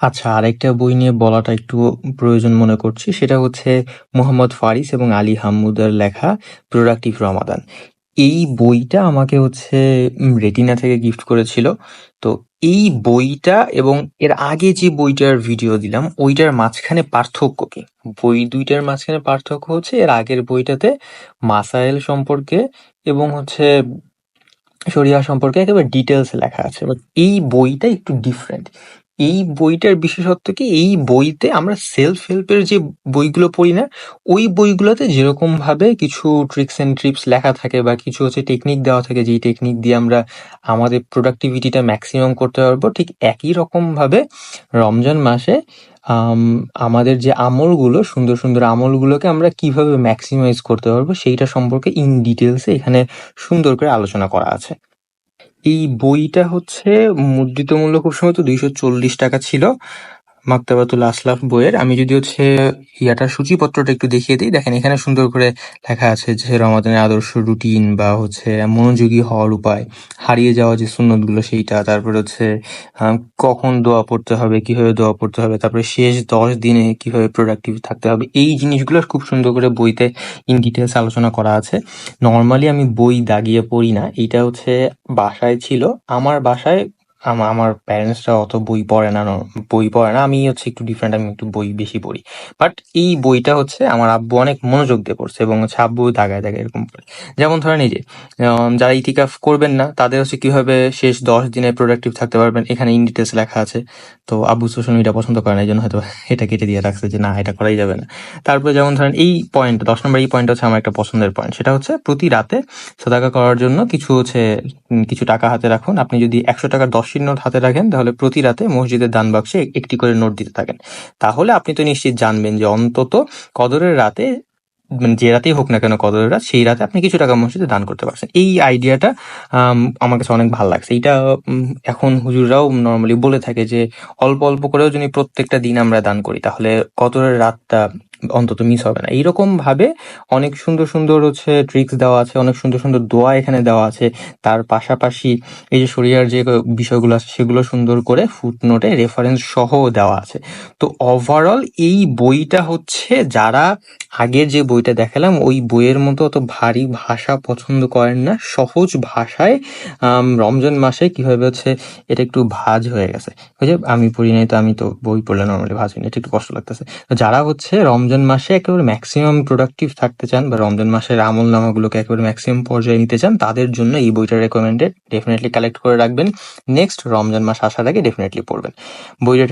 আচ্ছা আরেকটা বই নিয়ে বলাটা একটু প্রয়োজন মনে করছি। সেটা হচ্ছে মোহাম্মদ ফারিস এবং আলী হাম্মুদের লেখা প্রোডাক্টিভ রমাদান। এই বইটা আমাকে হচ্ছে রেটিনা থেকে গিফট করেছিল। তো এই বইটা এবং এর আগে যে বইটার ভিডিও দিলাম, ওইটার মাঝখানে পার্থক্য কি? বই দুইটার মাঝখানে পার্থক্য হচ্ছে, এর আগের বইটাতে মাসাইল সম্পর্কে এবং হচ্ছে শরিয়া সম্পর্কে একেবারে ডিটেলস লেখা আছে। বাট এই বইটা একটু ডিফারেন্ট এই বইটার বিশেষত্ব কি? এই বইতে আমরা সেলফ হেল্পের যে বইগুলো পড়ি না, ওই বইগুলোতে যেরকম ভাবে কিছু ট্রিক্স এন্ড ট্রিপস লেখা থাকে বা কিছু হচ্ছে টেকনিক দেওয়া থাকে, যেই টেকনিক দিয়ে আমরা আমাদের প্রোডাক্টিভিটিটা ম্যাক্সিমাম করতে পারব, ঠিক একই রকমভাবে রমজান মাসে আমাদের যে আমলগুলো, সুন্দর সুন্দর আমলগুলোকে আমরা কীভাবে ম্যাক্সিমাইজ করতে পারব, সেইটা সম্পর্কে ইন ডিটেলসে এখানে সুন্দর করে আলোচনা করা আছে। এই বইটা হচ্ছে মুদ্রিত মূল্য খুব সম্ভবত দুইশো চল্লিশ টাকা ছিল। মাক্তাবাতুল আসলাফ বইয়ের। আমি যদি হচ্ছে ইয়াটার সূচিপত্রটা একটু দেখিয়ে দিই। দেখেন, এখানে সুন্দর করে লেখা আছে যে রমাদানের আদর্শ রুটিন বা হচ্ছে মনোযোগী হওয়ার উপায়, হারিয়ে যাওয়া যে সুন্নতগুলো সেইটা, তারপরে হচ্ছে কখন দোয়া পড়তে হবে, কীভাবে দোয়া পড়তে হবে, তারপরে শেষ দশ দিনে কীভাবে প্রোডাক্টিভ থাকতে হবে, এই জিনিসগুলো খুব সুন্দর করে বইতে ইন ডিটেলস আলোচনা করা আছে। নর্মালি আমি বই দাগিয়ে পড়ি না। এইটা হচ্ছে বাসায় ছিল। আমার বাসায় আমা- আমার প্যারেন্টসরা অত বই পড়ে না বই পড়ে না, আমি হচ্ছে একটু ডিফারেন্ট আমি একটু বই বেশি পড়ি। বাট এই বইটা হচ্ছে আমার আব্বু অনেক মনোযোগ দিয়ে পড়ছে এবং হচ্ছে আব্বু দাগায় দাগায় এরকম করে। যেমন ধরেন এই যে যারা ইতিকাফ করবেন না, তাদের হচ্ছে কীভাবে শেষ দশ দিনে প্রোডাক্টিভ থাকতে পারবেন, এখানে ইন ডিটেলস লেখা আছে। তো আব্বু সোশ্যাল মিডিয়া পছন্দ করে না, এই জন্য হয়তো এটা কেটে দিয়ে রাখছে যে, না, এটা করাই যাবে না। তারপরে যেমন ধরেন এই পয়েন্ট দশ নম্বর এই পয়েন্ট হচ্ছে আমার একটা পছন্দের পয়েন্ট সেটা হচ্ছে প্রতি রাতে সাদাকা করার জন্য কিছু হচ্ছে কিছু টাকা হাতে রাখুন। আপনি যদি একশো টাকার দশটির নোট হাতে রাখেন, তাহলে প্রতি রাতে মসজিদের দান বাক্সে একটি করে নোট দিতে থাকেন। তাহলে আপনি তো নিশ্চিত জানবেন যে অন্তত কদরের রাতে মানে যে রাতেই হোক না কেন কদরের রাত, সেই রাতে আপনি কিছু টাকা মসজিদে দান করতে পারছেন। এই আইডিয়াটা আমার কাছে অনেক ভালো লাগছে। এইটা এখন হুজুররাও নর্মালি বলে থাকে যে অল্প অল্প করেও যদি প্রত্যেকটা দিন আমরা দান করি, তাহলে কদরের রাতটা অন্তত মিস হবে না। এইরকম ভাবে অনেক সুন্দর সুন্দর হচ্ছে ট্রিক্স দেওয়া আছে, অনেক সুন্দর সুন্দর দোয়া এখানে দেওয়া আছে। তার পাশাপাশি এই যে শরিয়ার যে বিষয়গুলো আছে সেগুলো সুন্দর করে ফুটনোটে রেফারেন্স সহ দেওয়া আছে। তো ওভারঅল এই বইটা হচ্ছে যারা আগে যে বইটা দেখালাম, ওই বইয়ের মতো অত ভারী ভাষা পছন্দ করেন না। সহজ ভাষায় রমজান মাসে কীভাবে হচ্ছে এটা একটু ভাজ হয়ে গেছে। আমি পড়ি নাই তো আমি তো বই পড়লে নর্মালি ভাজ হয়নি, এটা একটু কষ্ট লাগতেছে। যারা হচ্ছে রমজান মাসে একেবারে ম্যাক্সিমাম প্রোডাক্টিভ থাকতে চান বা রমজান মাসের আমল নামাগুলোকে একেবারে ম্যাক্সিমাম পর্যায়ে নিতে চান, তাদের জন্য এই বইটা রেকমেন্ডেড ডেফিনেটলি কালেক্ট করে রাখবেন। নেক্সট রমজান মাস আসার আগে ডেফিনেটলি পড়বেন। বইটা